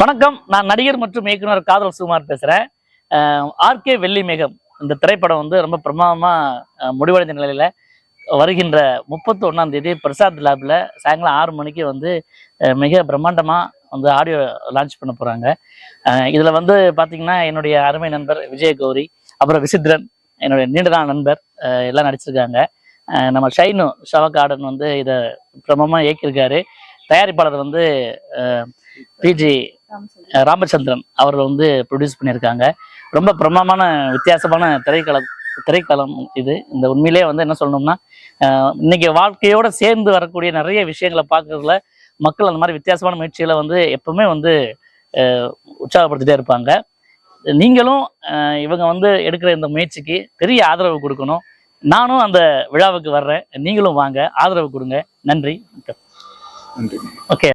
வணக்கம். நான் நடிகர் மற்றும் இயக்குனர் காதல் சுகுமார் பேசுகிறேன் ஆர்கே வெள்ளி மேகம் இந்த திரைப்படம் வந்து ரொம்ப பிரமாதமாக முடிவடைந்த நிலையில் வருகின்ற முப்பத்தி ஒன்றாம் தேதி பிரசாத் லேபில் சாயங்காலம் ஆறு மணிக்கு வந்து மிக பிரம்மாண்டமாக வந்து ஆடியோ லான்ச் பண்ண போகிறாங்க இதில் வந்து பார்த்திங்கன்னா என்னுடைய அருமை நண்பர் விஜய் கௌரி அப்புறம் விசித்ரன் என்னுடைய நீண்ட நாள் நண்பர் எல்லாம் நடிச்சிருக்காங்க. நம்ம ஷைனு ஷவகார்டன் வந்து இதை பிரமமாக இயக்கியிருக்காரு. தயாரிப்பாளர் வந்து பிஜி ராமச்சந்திரன் அவர்கள் வந்து ப்ரொடியூஸ் பண்ணியிருக்காங்க. ரொம்ப பிரமாமான வித்தியாசமான திரைக்களம் திரைக்களம் இது. இந்த உண்மையிலே வந்து என்ன சொல்லணும்னா இன்னைக்கு வாழ்க்கையோட சேர்ந்து வரக்கூடிய நிறைய விஷயங்களை பார்க்கறதுல மக்கள் அந்த மாதிரி வித்தியாசமான முயற்சிகளை வந்து எப்பவுமே வந்து உற்சாகப்படுத்திட்டே இருப்பாங்க. நீங்களும் இவங்க வந்து எடுக்கிற இந்த முயற்சிக்கு பெரிய ஆதரவு கொடுக்கணும். நானும் அந்த விழாவுக்கு வர்றேன். நீங்களும் வாங்க ஆதரவு கொடுங்க. நன்றி நன்றி. ஓகே.